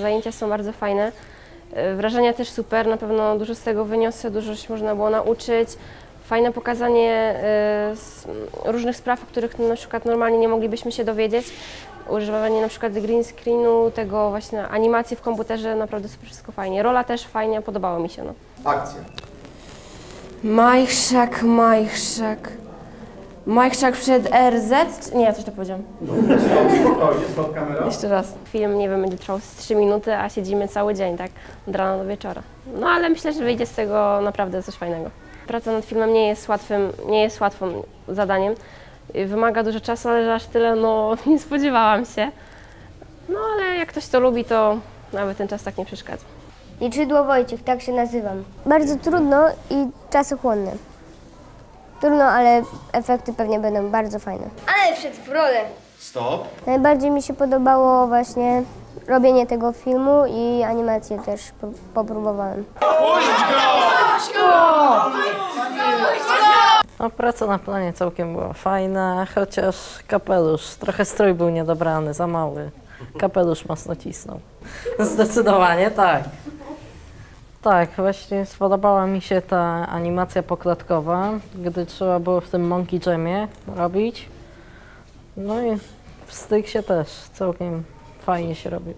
Zajęcia są bardzo fajne. Y, Wrażenia też super, na pewno dużo z tego wyniosę, dużo się można było nauczyć. Fajne pokazanie y, s- różnych spraw, o których na przykład normalnie nie moglibyśmy się dowiedzieć. Używanie na przykład green screenu, tego właśnie animacji w komputerze, naprawdę super wszystko fajnie. Rola też fajnie, podobało mi się. No. Akcja. Majchrzak, Majchrzak. Majchrzak przed RZ? Nie, coś to powiedziałam. Spokojnie. Jeszcze raz. Film, nie wiem, będzie trwał z 3 minuty, a siedzimy cały dzień, tak? Od rana do wieczora. No ale myślę, że wyjdzie z tego naprawdę coś fajnego. Praca nad filmem nie jest łatwym, nie jest łatwym zadaniem. Wymaga dużo czasu, ale że aż tyle, no nie spodziewałam się. No ale jak ktoś to lubi, to nawet ten czas tak nie przeszkadza. Liczydło Wojciech, tak się nazywam. Bardzo trudno i czasochłonne. Trudno, ale efekty pewnie będą bardzo fajne. Ale wszedł w rolę. Stop. Najbardziej mi się podobało właśnie robienie tego filmu i animację też po- popróbowałem. No, praca na planie całkiem była fajna, chociaż kapelusz, trochę strój był niedobrany, za mały. Kapelusz mocno cisnął. Zdecydowanie tak. Tak, właśnie spodobała mi się ta animacja poklatkowa, gdy trzeba było w tym Monkey Jamie robić. No i w Styksie też całkiem fajnie się robił.